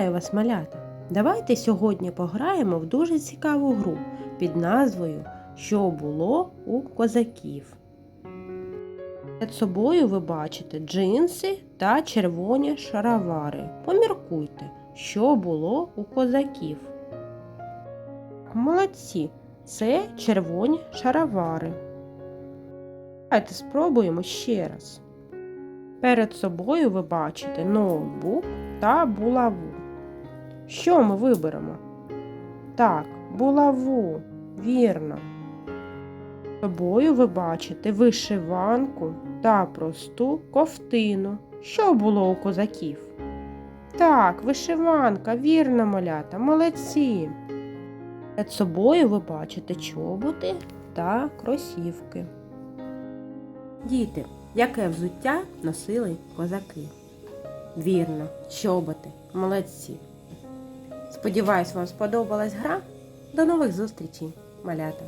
Вітаю вас, малята! Давайте сьогодні пограємо в дуже цікаву гру під назвою Що було у козаків. Перед собою ви бачите джинси та червоні шаровари. Поміркуйте, що було у козаків. Молодці, це червоні шаровари. Давайте спробуємо ще раз. Перед собою ви бачите ноутбук та булаву. Що ми виберемо? Так, булаву, вірно. Собою ви бачите вишиванку та просту ковтину. Що було у козаків? Так, вишиванка, вірно, малята, молодці. Перед собою ви бачите чоботи та кросівки. Діти, яке взуття носили козаки? Вірно, чоботи, молодці. Сподіваюсь, вам сподобалась гра. До нових зустрічей, малята!